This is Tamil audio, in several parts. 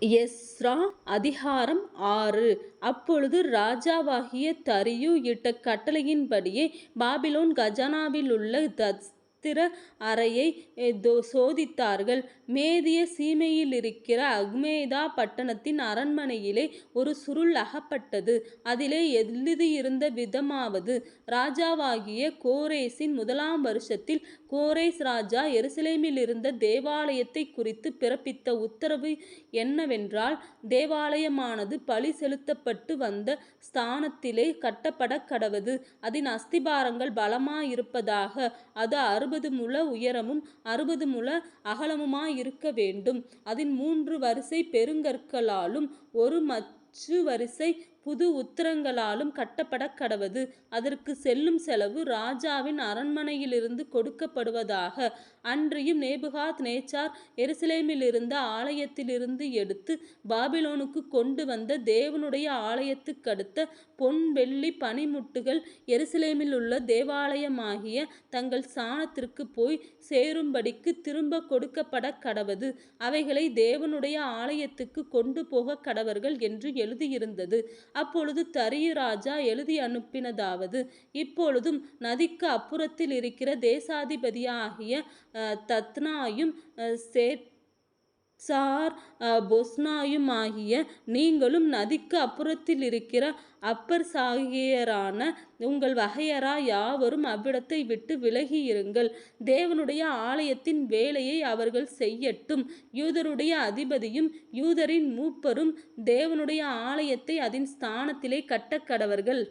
எஸ்ரா அதிகாரம் ஆறு. அப்பொழுது ராஜாவாகிய தரியு இட்ட கட்டளையின்படியே பாபிலோன் கஜானாவிலுள்ள அஸ்திர அறையை சோதித்தார்கள். மேதிய சீமையிலிருக்கிற அக்மேதா பட்டணத்தின் அரண்மனையிலே ஒரு சுருள் அகப்பட்டது. அதிலே எழுதியிருந்த விதமாவது ராஜாவாகிய கோரேசின் முதலாம் வருஷத்தில் கோரேஸ் ராஜா எருசலேமிலிருந்த தேவாலயத்தை குறித்து பிறப்பித்த உத்தரவு என்னவென்றால் தேவாலயமானது பழி செலுத்தப்பட்டு வந்த ஸ்தானத்திலே கட்டப்பட கடவது அதன் அஸ்திபாரங்கள் பலமாயிருப்பதாக. அது அறுபது முழ உயரமும் அறுபது முழ அகலமுமாயிருக்க வேண்டும். அதின் மூன்று வரிசை பெருங்கற்களாலும் ஒரு மச்சு வரிசை புது உத்தரங்களாலும் கட்டப்படக்கடவது. அதற்கு செல்லும் செலவு ராஜாவின் அரண்மனையிலிருந்து கொடுக்கப்படுவதாக. அன்றியும் நேபுகாத் நேச்சார் எருசலேமிலிருந்த ஆலயத்திலிருந்து எடுத்து பாபிலோனுக்குக் கொண்டுவந்த தேவனுடைய ஆலயத்துக்கடுத்த பொன் வெள்ளி பனிமுட்டுகள் எருசலேமில் எருசலேமிலுள்ள தேவாலயமாகிய தங்கள் சாணத்திற்கு போய் சேரும்படிக்கு திரும்ப திரும்பக் கொடுக்கப்படக்கடவது. அவைகளை தேவனுடைய ஆலயத்துக்கு கொண்டு போகக்கடவர்கள் என்று எழுதியிருந்தது. அப்பொழுது தரியு ராஜா எழுதியனுப்பினதாவது இப்பொழுதும் நதிக்கு அப்புறத்தில் இருக்கிற தேசாதிபதியாகிய தத்னாயும் சேத்சார் பொஸ்னாயுமாகிய நீங்களும் நதிக்கு அப்புறத்தில் இருக்கிற அப்பர் சாகியரான உங்கள் வகையரா யாவரும் அவ்விடத்தை விட்டு விலகியிருங்கள். தேவனுடைய ஆலயத்தின் வேலையை அவர்கள் செய்யட்டும். யூதருடைய அதிபதியும் யூதரின் மூப்பரும் தேவனுடைய ஆலயத்தை அதன் ஸ்தானத்திலே கட்டக்கடவர்கள்.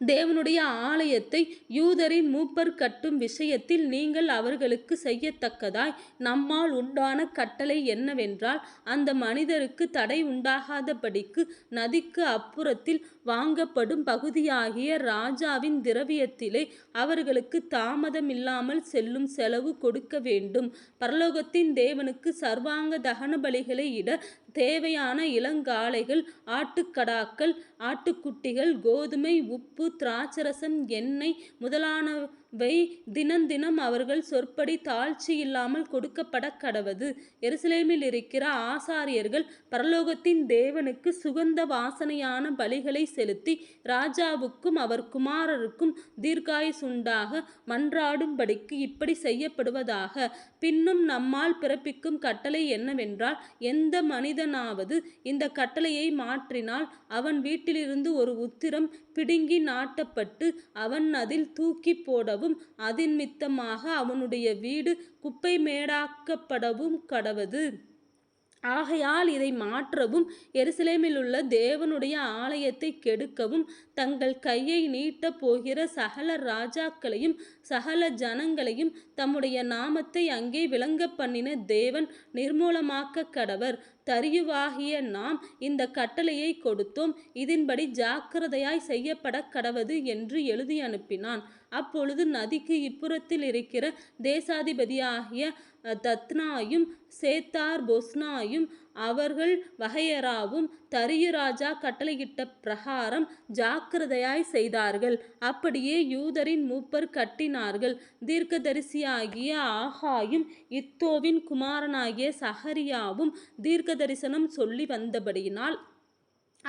தேவனுடைய ஆலயத்தை யூதரின் மூப்பர் கட்டும் விஷயத்தில் நீங்கள் அவர்களுக்கு செய்யத்தக்கதாய் நம்மால் உண்டான கட்டளை என்னவென்றால் அந்த மனிதருக்கு தடை உண்டாகாதபடிக்கு நதிக்கு அப்புறத்தில் வாங்கப்படும் பகுதியாகிய ராஜாவின் திரவியத்திலே அவர்களுக்கு தாமதமில்லாமல் செல்லும் செலவு கொடுக்க வேண்டும். பரலோகத்தின் தேவனுக்கு சர்வாங்க தகன பலிகளை இட தேவையான இளங்காளைகள் ஆட்டுக்கடாக்கள் ஆட்டுக்குட்டிகள் கோதுமை உப்பு திராட்சரசன் எண்ணெய் வை தினந்தினம் அவர்கள் சொற்படி தாழ்ச்சி இல்லாமல் கொடுக்கப்படக் கடவது எருசலேமில் இருக்கிற ஆசாரியர்கள் பரலோகத்தின் தேவனுக்கு சுகந்த வாசனையான பலிகளை செலுத்தி ராஜாவுக்கும் அவர் குமாரருக்கும் தீர்க்காயுசுண்டாக மன்றாடும்படிக்கு இப்படி செய்யப்படுவதாக. பின்னும் நம்மால் பிறப்பிக்கும் கட்டளை என்னவென்றால் எந்த மனிதனாவது இந்த கட்டளையை மாற்றினால் அவன் வீட்டிலிருந்து ஒரு உத்திரம் பிடுங்கி நாட்டப்பட்டு அவன் அதில் தூக்கிப் போடவும் அதினிமித்தமாக அவனுடைய வீடு குப்பைமேடாக்கப்படவுங்கடவது. ஆகையால் இதை மாற்றவும் எருசலேமில் உள்ள தேவனுடைய ஆலயத்தை கெடுக்கவும் தங்கள் கையை நீட்டப் போகிற சகல ராஜாக்களையும் சகல ஜனங்களையும் தம்முடைய நாமத்தை அங்கே விளங்க பண்ணின தேவன் நிர்மூலமாக்க கடவர். தரியுவாகிய நாம் இந்த கட்டளையை கொடுத்தோம். இதன்படி ஜாக்கிரதையாய் செய்யப்பட கடவது என்று எழுதி அனுப்பினான். அப்பொழுது நதிக்கு இப்புறத்தில் இருக்கிற தேசாதிபதியாகிய தத்னாயும் சேத்தார் பொஸ்னாயும் அவர்கள் வகையராவும் தரியு ராஜா கட்டளையிட்ட பிரகாரம் ஜாக்கிரதையாய் செய்தார்கள். அப்படியே யூதரின் மூப்பர் கட்டினார்கள். தீர்க்கதரிசியாகிய ஆகாயும் இத்தோவின் குமாரனாகிய சகரியாவும் தீர்க்கதரிசனம் சொல்லி வந்தபடியினால்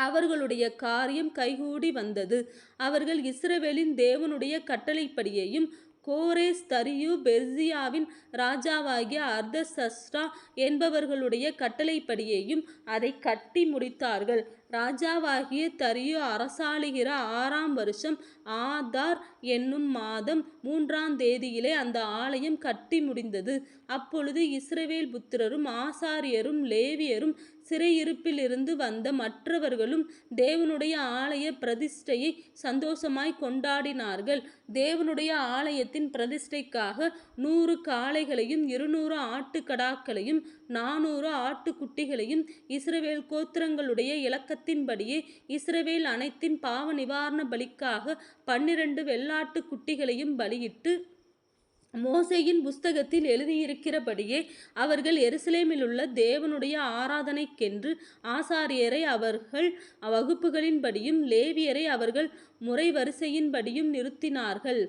அவர்களுடைய காரியம் கைகூடி வந்தது. அவர்கள் இஸ்ரவேலின் தேவனுடைய கட்டளைப்படியையும் கோரேஸ் தரியு பெர்சியாவின் ராஜாவாகிய அர்தசஷ்டா என்பவர்களுடைய கட்டளைப்படியையும் அதை கட்டி முடித்தார்கள். ராஜாவாகிய தரியு அரசாளுகிற ஆறாம் வருஷம் ஆதார் என்னும் மாதம் மூன்றாம் தேதியிலே அந்த ஆலயம் கட்டி முடிந்தது. அப்பொழுது இஸ்ரவேல் புத்திரரும் ஆசாரியரும் லேவியரும் சிறையிருப்பிலிருந்து வந்த மற்றவர்களும் தேவனுடைய ஆலய பிரதிஷ்டையை சந்தோஷமாய் கொண்டாடினார்கள். தேவனுடைய ஆலயத்தின் பிரதிஷ்டைக்காக நூறு காளைகளையும் இருநூறு ஆட்டுக்கடாக்களையும் நானூறு ஆட்டுக்குட்டிகளையும் இஸ்ரவேல் கோத்திரங்களுடைய இலக்கத்தின்படியே இஸ்ரவேல் அனைத்தின் பாவ நிவாரண பலிக்காக பன்னிரண்டு வெள்ளாட்டு குட்டிகளையும் பலியிட்டு மோசையின் புஸ்தகத்தில் எழுதியிருக்கிறபடியே அவர்கள் எருசலேமிலுள்ள தேவனுடைய ஆராதனைக்கென்று ஆசாரியரை அவர்கள் வகுப்புகளின்படியும் லேவியரை அவர்கள் முறைவரிசையின்படியும் நிறுத்தினார்கள்.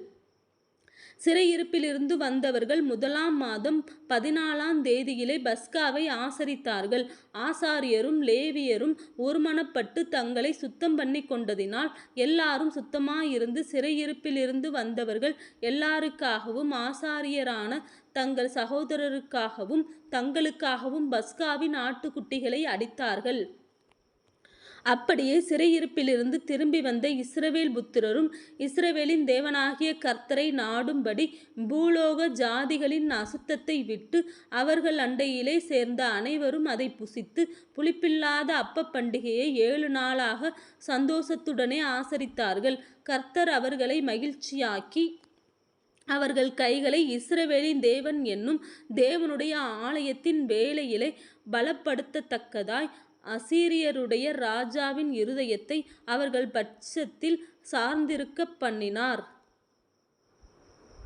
சிறையிருப்பிலிருந்து வந்தவர்கள் முதலாம் மாதம் பதினாலாம் தேதியிலே பஸ்காவை ஆசரித்தார்கள். ஆசாரியரும் லேவியரும் ஒருமனப்பட்டு தங்களை சுத்தம் பண்ணி கொண்டதினால் எல்லாரும் சுத்தமாயிருந்து சிறையிருப்பிலிருந்து வந்தவர்கள் எல்லாருக்காகவும் ஆசாரியரான தங்கள் சகோதரருக்காகவும் தங்களுக்காகவும் பஸ்காவின் ஆட்டுக்குட்டிகளை அடித்தார்கள். அப்படியே சிறையிருப்பிலிருந்து திரும்பி வந்த இஸ்ரவேல் புத்திரரும் இஸ்ரவேலின் தேவனாகிய கர்த்தரை நாடும்படி பூலோக ஜாதிகளின் அசுத்தத்தை விட்டு அவர்கள் அண்டையிலே சேர்ந்த அனைவரும் அதை புசித்து புளிப்பில்லாத அப்ப பண்டிகையை ஏழு நாளாக சந்தோஷத்துடனே ஆசரித்தார்கள். கர்த்தர் அவர்களை மகிழ்ச்சியாக்கி அவர்கள் கைகளை இஸ்ரவேலின் தேவன் என்னும் தேவனுடைய ஆலயத்தின் வேலையிலே பலப்படுத்தத்தக்கதாய் அசீரியருடைய ராஜாவின் இருதயத்தை அவர்கள் பட்சத்தில் சார்ந்திருக்க பண்ணினார்.